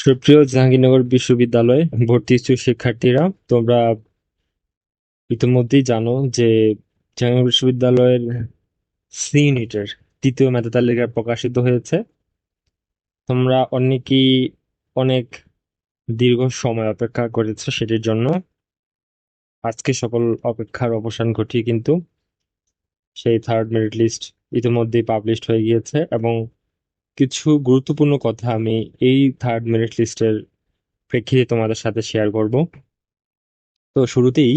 সুপ্রিয় জাহাঙ্গীরনগর বিশ্ববিদ্যালয়ে ভর্তি ইচ্ছুক শিক্ষার্থীরা, তোমরা ইতিমধ্যেই জানো যে জাহাঙ্গীরনগর বিশ্ববিদ্যালয়ের সি ইউনিটের তৃতীয় মেধা তালিকা প্রকাশিত হয়েছে। তোমরা অনেকেই অনেক দীর্ঘ সময় অপেক্ষা করেছ সেটির জন্য। আজকে সকল অপেক্ষার অবসান ঘটিয়ে কিন্তু সেই থার্ড মেরিট লিস্ট ইতিমধ্যেই পাবলিশড হয়ে গিয়েছে এবং কিছু গুরুত্বপূর্ণ কথা আমি এই থার্ড মেরিট লিস্টের প্রেক্ষিতে তোমাদের সাথে শেয়ার করব। তো শুরুতেই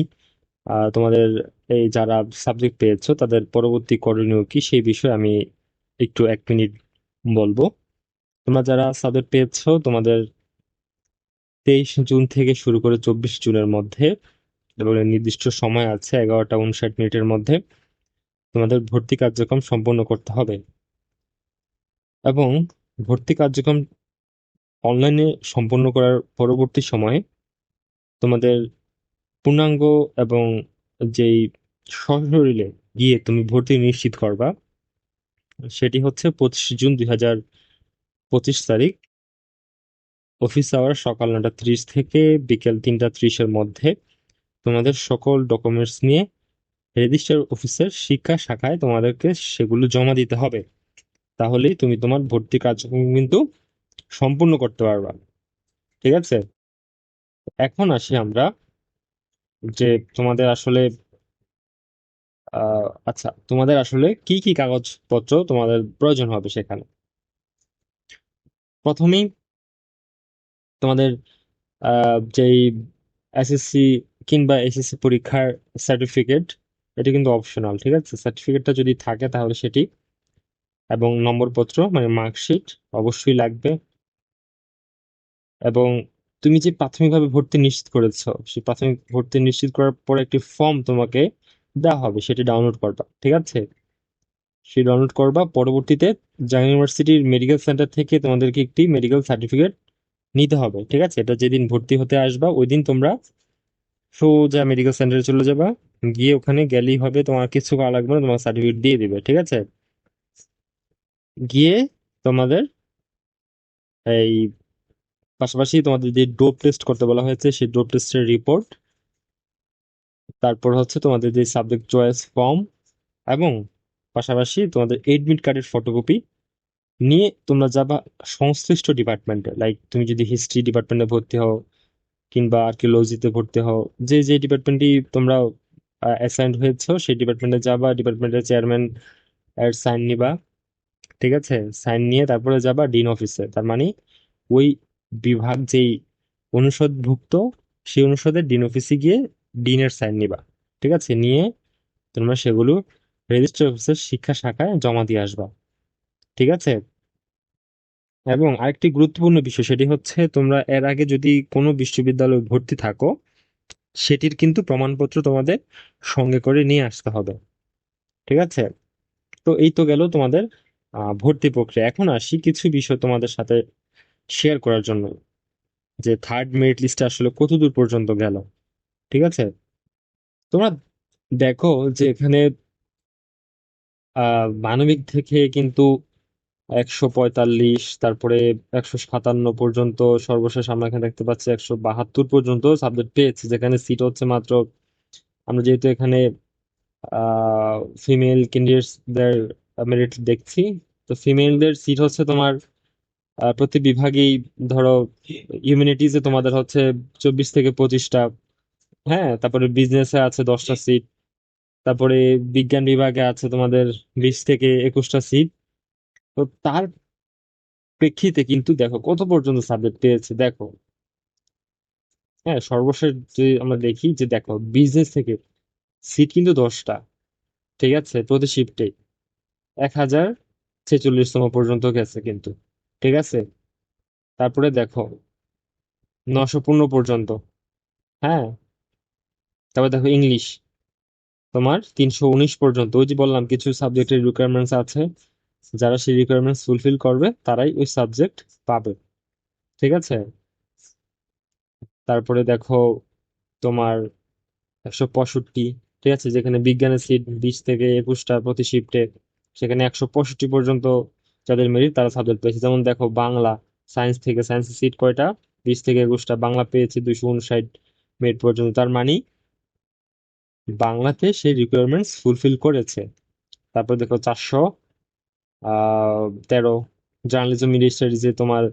তোমাদের এই যারা সাবজেক্ট পেয়েছ, তাদের পরবর্তী করণীয় কি সেই বিষয়ে আমি একটু এক মিনিট বলব। তোমরা যারা সাবজেক্ট পেয়েছ, তোমাদের তেইশ জুন থেকে শুরু করে চব্বিশ জুনের মধ্যে এবং নির্দিষ্ট সময় আছে এগারোটা উনষাট মিনিটের মধ্যে, তোমাদের ভর্তি কার্যক্রম সম্পন্ন করতে হবে। এবং ভর্তি কার্যক্রম অনলাইনে সম্পন্ন করার পরবর্তী সময়ে তোমাদের পূর্ণাঙ্গ এবং যেই সশরীরে গিয়ে তুমি ভর্তি নিশ্চিত করবা, সেটি হচ্ছে পঁচিশ জুন দুই হাজার পঁচিশ তারিখ অফিস আওয়ার সকাল নটা ত্রিশ থেকে বিকেল তিনটা ত্রিশের মধ্যে তোমাদের সকল ডকুমেন্টস নিয়ে রেজিস্টার অফিসের শিক্ষা শাখায় তোমাদেরকে সেগুলো জমা দিতে হবে। তাহলেই তুমি তোমার ভর্তি কার্যক্রম কিন্তু সম্পূর্ণ করতে পারবা। ঠিক আছে? এখন আসি আমরা যে তোমাদের আসলে আচ্ছা তোমাদের আসলে কি কি কাগজপত্র তোমাদের প্রয়োজন হবে সেখানে? প্রথমেই তোমাদের যেই এসএসসি কিংবা এসএসসি পরীক্ষার সার্টিফিকেট এটা কিন্তু অপশনাল ঠিক আছে? সার্টিফিকেটটা যদি থাকে তাহলে সেটি এবং নম্বরপত্র মানে মার্কশিট অবশ্যই লাগবে। এবং তুমি যে প্রাথমিকভাবে ভর্তি নিশ্চিত করেছ, সেই প্রাথমিক ভর্তি নিশ্চিত করার পর একটি ফর্ম তোমাকে দেওয়া হবে, সেটি ডাউনলোড করবা, ঠিক আছে? সে ডাউনলোড করবা, পরবর্তীতে জাহাঙ্গীর ইউনিভার্সিটির মেডিকেল সেন্টার থেকে তোমাদেরকে একটি মেডিকেল সার্টিফিকেট নিতে হবে, ঠিক আছে? এটা যেদিন ভর্তি হতে আসবা ওই দিন তোমরা সোজা মেডিকেল সেন্টারে চলে যাবা, গিয়ে ওখানে গেলেই হবে তোমার কিছু করা লাগবে না তোমার সার্টিফিকেট দিয়ে দিবে, ঠিক আছে? গিয়ে তোমাদের এই পাশাপাশি তোমাদের যে ডোপ টেস্ট করতে বলা হয়েছে, সেই ডোপ টেস্টের রিপোর্ট তারপর হচ্ছে তোমাদের যে সাবজেক্ট চয়েস ফর্ম এবং পাশাপাশি তোমাদের এডমিট কার্ডের ফটোকপি নিয়ে তোমরা যাবা সংশ্লিষ্ট ডিপার্টমেন্টে লাইক তুমি যদি হিস্ট্রি ডিপার্টমেন্টে ভর্তি হও কিংবা আর্কিওলজিতে ভর্তি হও, যে যে ডিপার্টমেন্টই তোমরা অ্যাসাইন্ড হয়েছো, সেই ডিপার্টমেন্টে যাবা ডিপার্টমেন্টের চেয়ারম্যান এর সাইন নিবা। ঠিক আছে? সাইন নিয়ে তারপরে যাবা ডিন অফিসে তার মানে ওই বিভাগ যেই অনুষদভুক্ত, সেই অনুষদের ডিন অফিসে গিয়ে ডিনের সাইন নিবা। ঠিক আছে? নিয়ে তোমরা সেগুলো রেজিস্টার অফিসের শিক্ষা শাখায় জমা দিয়ে আসবা। ঠিক আছে? এবং আরেকটি গুরুত্বপূর্ণ বিষয়, সেটি হচ্ছে তোমরা এর আগে যদি কোনো বিশ্ববিদ্যালয়ে ভর্তি থাকো, সেটির কিন্তু প্রমাণপত্র তোমাদের সঙ্গে করে নিয়ে আসতে হবে। ঠিক আছে? তো এই তো গেল তোমাদের ভর্তি প্রক্রিয়া। এখন আসি কিছু বিষয় তোমাদের সাথে শেয়ার করার জন্য যে থার্ড মেরিট লিস্টে আসলে কতদূর পর্যন্ত গেল, ঠিক আছে? তোমরা দেখো যে এখানে মানবিক থেকে কিন্তু একশো পঁয়তাল্লিশ, তারপরে একশো সাতান্ন পর্যন্ত সর্বশেষ আমরা এখানে দেখতে পাচ্ছি একশো বাহাত্তর পর্যন্ত সাবজেক্ট পেয়েছে, যেখানে সিট হচ্ছে মাত্র আমরা যেহেতু এখানে ফিমেল ক্যান্ডিডেটসদের মেরিট দেখছি। তো ফিমেলদের সিট হচ্ছে তোমার প্রতি বিভাগেই ধরো হিউম্যানিটিজে তোমাদের হচ্ছে চব্বিশ থেকে পঁচিশটা। হ্যাঁ তারপরে বিজনেসে আছে দশটা সিট তারপরে বিজ্ঞান বিভাগে আছে তোমাদের বিশ থেকে একুশটা সিট তো তার প্রেক্ষিতে কিন্তু দেখো কত পর্যন্ত সাবজেক্ট পেয়েছে? দেখো। হ্যাঁ সর্বশেষ যদি আমরা দেখি যে দেখো বিজনেস থেকে সিট কিন্তু দশটা। ঠিক আছে? প্রতি শিফটে এক হাজার ছেচল্লিশতম পর্যন্ত গেছে কিন্তু, ঠিক আছে? তারপরে দেখো, নশো পনেরো পর্যন্ত হ্যাঁ? তারপরে দেখো ইংলিশ, তোমার তিনশো উনিশ পর্যন্ত, ওই যে বললাম কিছু সাবজেক্টের রিকোয়ারমেন্টস আছে, যারা সেই রিকোয়ারমেন্টস ফুলফিল করবে, তারাই ওই সাবজেক্ট পাবে, ঠিক আছে? তারপরে দেখো তোমার একশো পঁয়ষট্টি, ঠিক আছে? যেখানে বিজ্ঞানের সিট বিশ থেকে একুশটা প্রতি শিফটে সেখানে একশো পঁয়ষট্টি পর্যন্ত যাদের মেরিট তারা সাবজেক্ট পেয়েছে। যেমন দেখো, বাংলা সায়েন্স থেকে সায়েন্সের সিট কয়টা? বিশ থেকে একুশটা। বাংলা পেয়েছে দুইশো উনষাট মিনিট পর্যন্ত। তার মানে বাংলাতে সে রিকোয়ারমেন্টস ফুলফিল করেছে। তারপর দেখো, চারশো তেরো। জার্নালিজম মিডিয়া স্টাডিজে তোমার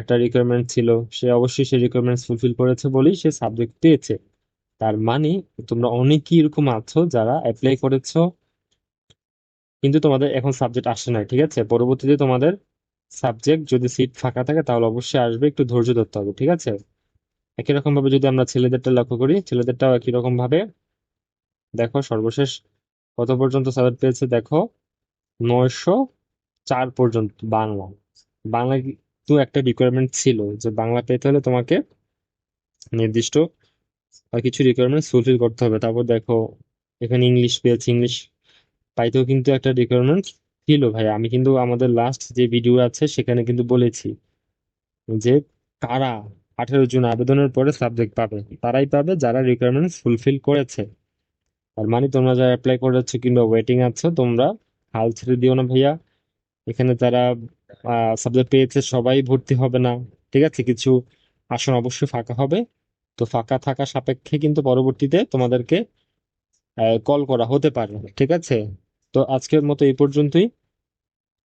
একটা রিকোয়ারমেন্ট ছিল, সে অবশ্যই সেই রিকোয়ারমেন্টস ফুলফিল করেছে বলেই সে সাবজেক্ট পেয়েছে। তার মানে তোমরা অনেকেই এরকম আছো যারা অ্যাপ্লাই করেছ কিন্তু তোমাদের এখন সাবজেক্ট আসে নাই, ঠিক আছে? পরবর্তীতে তোমাদের সাবজেক্ট যদি সিট ফাঁকা থাকে, তাহলে অবশ্যই আসবে, একটু ধৈর্য ধরতে হবে, ঠিক আছে? একই রকম ভাবে যদি আমরা ছেলেদেরটা লক্ষ্য করি, ছেলেদেরটাও একই রকম ভাবে দেখো, সর্বশেষ কত পর্যন্ত সাবজেক্ট পেয়েছে? দেখো, নয়শো চার পর্যন্ত বাংলা। বাংলা তো একটা রিকোয়ারমেন্ট ছিল যে বাংলা পেতে হলে তোমাকে নির্দিষ্ট কিছু রিকোয়ারমেন্ট ফুলফিল করতে হবে। তারপর দেখো, এখানে ইংলিশ পেয়েছে ইংলিশ পাইতেও কিন্তু একটা রিকোয়ারমেন্ট ছিল ভাই। আমি কিন্তু আমাদের লাস্ট যে ভিডিও আছে, সেখানে কিন্তু বলেছি যে কারা আঠেরো জুন আবেদনের পরে সাবজেক্ট পাবে, তারাই পাবে যারা রিকোয়ারমেন্ট ফুলফিল করেছে। তার মানে তোমরা যারা অ্যাপ্লাই করেছ কিংবা ওয়েটিং আছো, তোমরা হাল ছেড়ে দিও না ভাইয়া। এখানে যারা সাবজেক্ট পেয়েছে সবাই ভর্তি হবে না, ঠিক আছে? কিছু আসন অবশ্যই ফাঁকা হবে। তো ফাঁকা থাকা সাপেক্ষে কিন্তু পরবর্তীতে তোমাদেরকে কল করা হতে পারে, ঠিক আছে? তো আজকের মতো এই পর্যন্তই।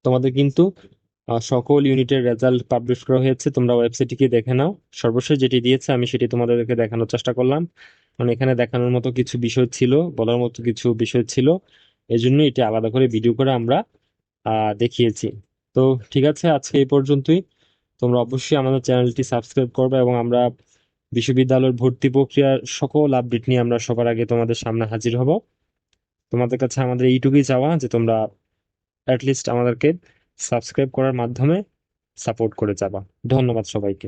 তোমাদের কিন্তু সকল ইউনিটের রেজাল্ট পাবলিশ করা হয়েছে, তোমরা ওয়েবসাইটে দেখে নাও। সর্বশেষ যেটি দিয়েছে, আমি সেটি তোমাদেরকে দেখানোর চেষ্টা করলাম। মানে এখানে দেখানোর মতো কিছু বিষয় ছিল, বলার মতো কিছু বিষয় ছিল। এই জন্য এটি আলাদা করে ভিডিও করে আমরা দেখিয়েছি। তো ঠিক আছে, আজকে এই পর্যন্তই। তোমরা অবশ্যই আমাদের চ্যানেলটি সাবস্ক্রাইব করবে এবং আমরা বিশ্ববিদ্যালয়ের ভর্তি প্রক্রিয়ার সকল আপডেট নিয়ে আমরা সবার আগে তোমাদের সামনে হাজির হব। তোমাদের কাছে আমাদের এইটুকুই চাওয়া যে তোমরা অ্যাটলিস্ট আমাদেরকে সাবস্ক্রাইব করার মাধ্যমে সাপোর্ট করে যাবা। ধন্যবাদ সবাইকে।